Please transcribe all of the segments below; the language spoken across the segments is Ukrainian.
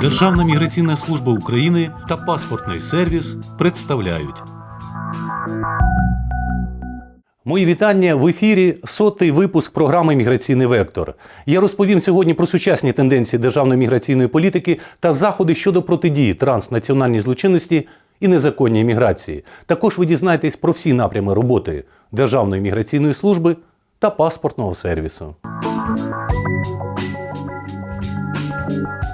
Державна міграційна служба України та паспортний сервіс представляють. Мої вітання в ефірі сотий випуск програми Міграційний вектор. Я розповім сьогодні про сучасні тенденції державної міграційної політики та заходи щодо протидії транснаціональній злочинності і незаконній міграції. Також ви дізнаєтесь про всі напрями роботи Державної міграційної служби та паспортного сервісу.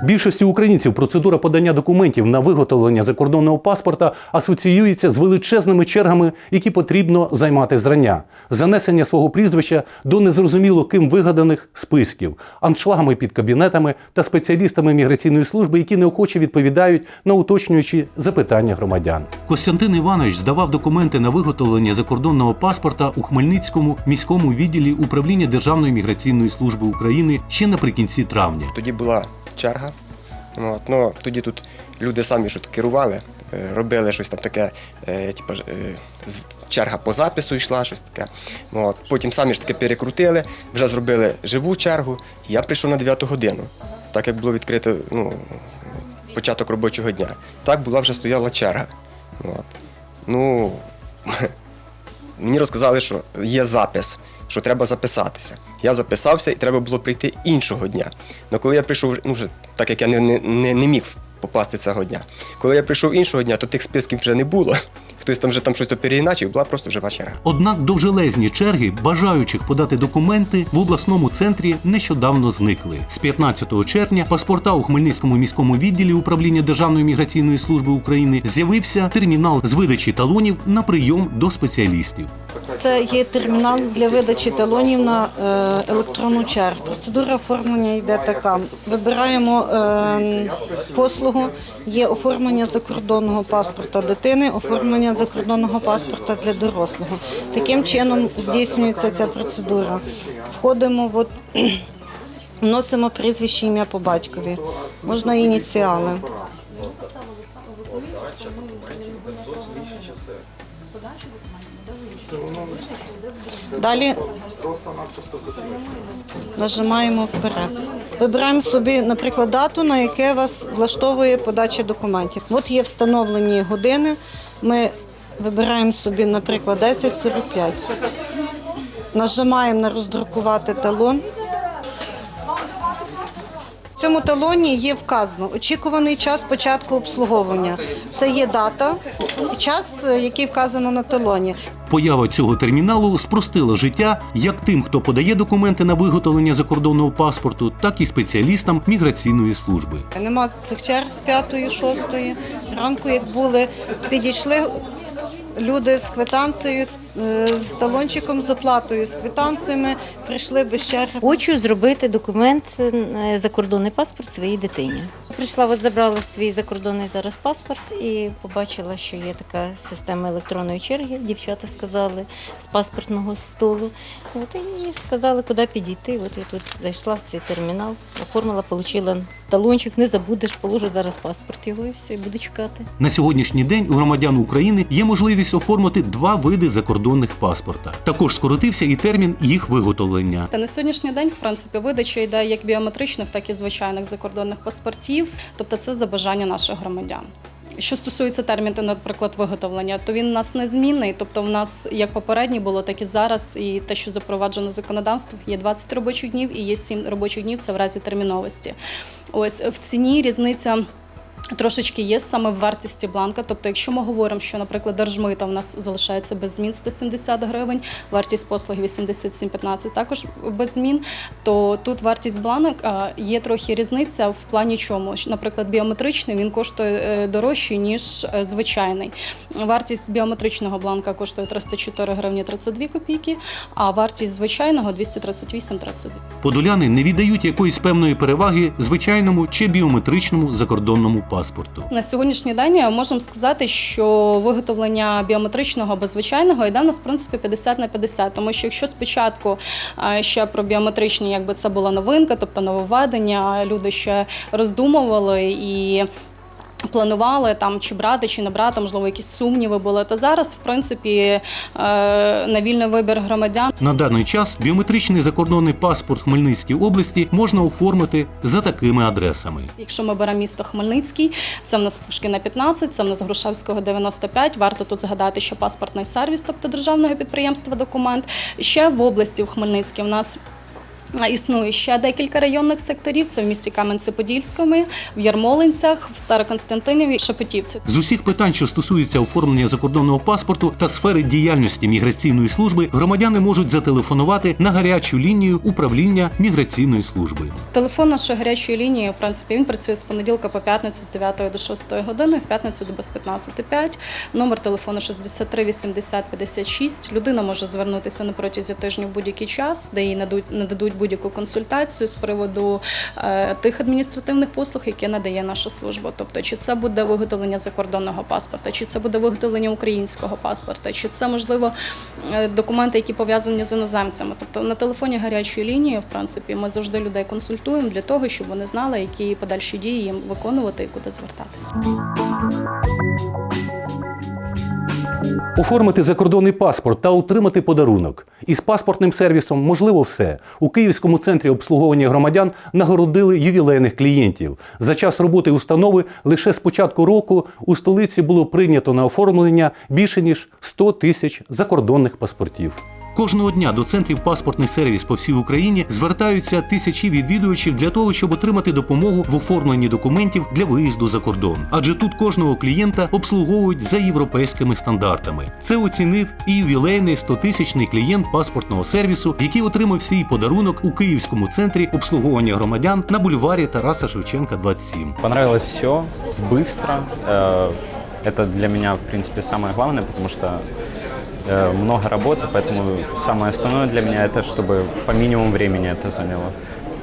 Більшості українців процедура подання документів на виготовлення закордонного паспорта асоціюється з величезними чергами, які потрібно займати зрання, занесення свого прізвища до незрозуміло ким вигаданих списків, аншлагами під кабінетами та спеціалістами міграційної служби, які неохоче відповідають на уточнюючі запитання громадян. Костянтин Іванович здавав документи на виготовлення закордонного паспорта у Хмельницькому міському відділі управління Державної міграційної служби України ще наприкінці травня. Тоді була черга. От, ну, тоді тут люди самі що керували, е, робили щось там таке, е, типу, е, черга по запису йшла, щось таке. От, потім самі ж таки перекрутили, вже зробили живу чергу. Я прийшов на 9 годину, так як було відкрито ну, початок робочого дня. Так була вже стояла черга. От. Ну, мені розказали, що є запис, що треба записатися. Я записався і треба було прийти іншого дня. Але коли я прийшов, ну так як я не, не, не міг попасти цього дня. Коли я прийшов іншого дня, то тих списків вже не було. Хтось там вже там щось переіначив, була просто жива черга. Однак довжелезні черги бажаючих подати документи в обласному центрі нещодавно зникли. З 15 червня паспорта у Хмельницькому міському відділі управління Державної міграційної служби України з'явився термінал з видачі талонів на прийом до спеціалістів. Це є термінал для видачі талонів на е, електронну чергу. Процедура оформлення йде така: вибираємо е, послугу, є оформлення закордонного паспорта дитини, оформлення закордонного паспорта для дорослого. Таким чином здійснюється ця процедура. Входимо от, вносимо прізвище ім'я по батькові, можна ініціали. Далі нажимаємо вперед. Вибираємо собі, наприклад, дату, на яке вас влаштовує подача документів. От є встановлені години. Ми вибираємо собі, наприклад, 10.45. Нажимаємо на роздрукувати талон. В цьому талоні є вказано очікуваний час початку обслуговування. Це є дата час, е, який вказано на талоні. Поява цього терміналу спростила життя як тим, хто подає документи на виготовлення закордонного паспорту, так і спеціалістам міграційної служби. Нема цих черг з п'ятої, шостої. Ранку, як були, підійшли люди з квитанцією, з, е, талончиком з оплатою, з квитанціями, прийшли без черги. Хочу зробити документ е, закордонний паспорт своїй дитині. Прийшла, от забрала свій закордонний зараз паспорт і побачила, що є така система електронної черги. Дівчата сказали з паспортного столу. От і сказали, куди підійти. От я тут зайшла в цей термінал, оформила, отримала талончик. Не забудеш, положу зараз паспорт його і все, і буду чекати. На сьогоднішній день у громадян України є можливість оформити два види закордонних паспорта. Також скоротився і термін їх виготовлення. Та на сьогоднішній день, в принципі, видача йде як біометричних, так і звичайних закордонних паспортів. Тобто це за бажання наших громадян. Що стосується терміну, наприклад, виготовлення, то він у нас незмінний. Тобто, в нас як попередній було, так і зараз. І те, що запроваджено законодавством, є 20 робочих днів і є 7 робочих днів. Це в разі терміновості. Ось в ціні різниця. Трошечки є саме в вартості бланка. Тобто, якщо ми говоримо, що, наприклад, держмита в нас залишається без змін 170 гривень, вартість послуги 87,15 також без змін, то тут вартість бланок є трохи різниця в плані чому. Наприклад, біометричний він коштує е, дорожче, ніж е, звичайний. Вартість біометричного бланка коштує 304 гривні 32 копійки, а вартість звичайного 238,32. Подоляни не віддають якоїсь певної переваги звичайному чи біометричному закордонному паспорту. Паспорту. На сьогоднішній день можемо сказати, що виготовлення біометричного або звичайного йде в нас в принципі 50 на 50. Тому що якщо спочатку е, ще про біометричні, якби це була новинка, тобто нововведення, люди ще роздумували і. Планували там чи брати, чи не брати, можливо, якісь сумніви були. То зараз, в принципі, е, на вільний вибір громадян На даний час біометричний закордонний паспорт Хмельницькій області можна оформити за такими адресами. Якщо ми беремо місто Хмельницький, це в нас Пушкіна 15, це в нас Грушевського 95. Варто тут згадати, що паспортний сервіс, тобто державного підприємства документ. Ще в області в Хмельницькій в нас. Існує ще декілька районних секторів. Це в місті Кам'янці-Подільському, в Ярмолинцях, в Староконстантинові, Шепетівці. З усіх питань, що стосуються оформлення закордонного паспорту та сфери діяльності міграційної служби, громадяни можуть зателефонувати на гарячу лінію управління міграційної служби. Телефон нашої гарячої лінії, в принципі, він працює з понеділка по п'ятницю з 9 до 6 години, в п'ятницю до без 15.05. Номер телефону 63 80 56. Людина може звернутися на протязі тижня в будь-який час, де їй нададуть, нададуть будь-яку консультацію з приводу е, тих адміністративних послуг, які надає наша служба. Тобто, чи це буде виготовлення закордонного паспорта, чи це буде виготовлення українського паспорта, чи це можливо е, документи, які пов'язані з іноземцями. Тобто на телефоні гарячої лінії, в принципі, ми завжди людей консультуємо для того, щоб вони знали, які подальші дії їм виконувати і куди звертатися. Оформити закордонний паспорт та отримати подарунок. Із паспортним сервісом можливо все. У Київському центрі обслуговування громадян нагородили ювілейних клієнтів. За час роботи установи лише з початку року у столиці було прийнято на оформлення більше ніж 100 тисяч закордонних паспортів. Кожного дня до центрів паспортний сервіс по всій Україні звертаються тисячі відвідувачів для того, щоб отримати допомогу в оформленні документів для виїзду за кордон. Адже тут кожного клієнта обслуговують за європейськими стандартами. Це оцінив і ювілейний 100-тисячний клієнт паспортного сервісу, який отримав свій подарунок у Київському центрі обслуговування громадян на бульварі Тараса Шевченка, 27. Понравилось все, быстро. Э, Это для меня, в принципе, самое главное, потому что э, много работы, поэтому самое основное для меня это, чтобы по минимуму времени это заняло.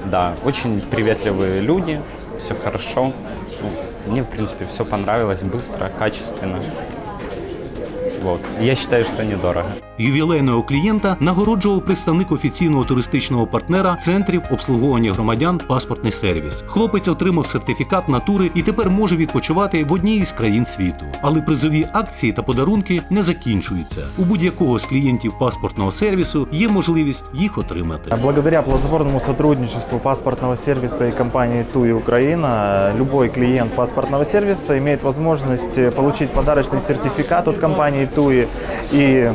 Да, очень приветливые люди, все хорошо. Ну, Мне, в принципе, все понравилось быстро, качественно. Вот. Я считаю, что недорого. Ювілейного клієнта нагороджував представник офіційного туристичного партнера центрів обслуговування громадян паспортний сервіс. Хлопець отримав сертифікат натури і тепер може відпочивати в одній із країн світу. Але призові акції та подарунки не закінчуються. У будь-якого з клієнтів паспортного сервісу є можливість їх отримати. Благодаря плодотворному сотрудничеству паспортного сервиса и компании ТУИ Украина, любой клиент паспортного сервиса имеет возможность получить подарочный сертификат от компании И э,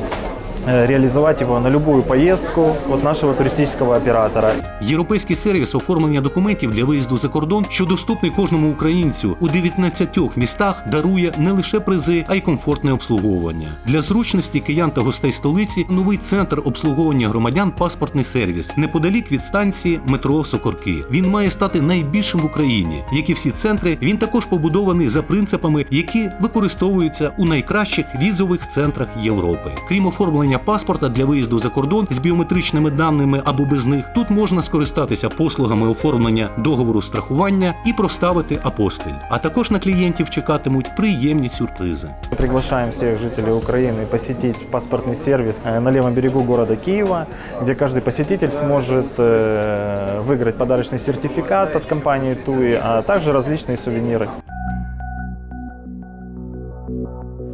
реализовать его на любую поездку от нашего туристического оператора. Європейський сервіс оформлення документів для виїзду за кордон, що доступний кожному українцю у 19 містах, дарує не лише призи, а й комфортне обслуговування. Для зручності киян та гостей столиці новий центр обслуговування громадян паспортний сервіс неподалік від станції метро Сокорки. Він має стати найбільшим в Україні. Як і всі центри, він також побудований за принципами, які використовуються у найкращих візових центрах Європи. Крім оформлення паспорта для виїзду за кордон з біометричними даними або без них, тут можна скористатися послугами оформлення договору страхування і проставити апостиль. А також на клієнтів чекатимуть приємні сюрпризи. Мы Приглашаем всех жителей Украины посетить паспортный сервис э, на левом берегу города Киева, где каждый посетитель сможет э, выиграть подарочный сертификат от компании ТУИ, а также различные сувениры.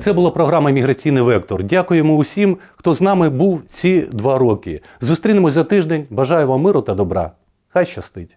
Це була програма Міграційний вектор. Дякуємо усім, хто з нами був ці два роки. Зустрінемось за тиждень. Бажаю вам миру та добра. Хай щастить!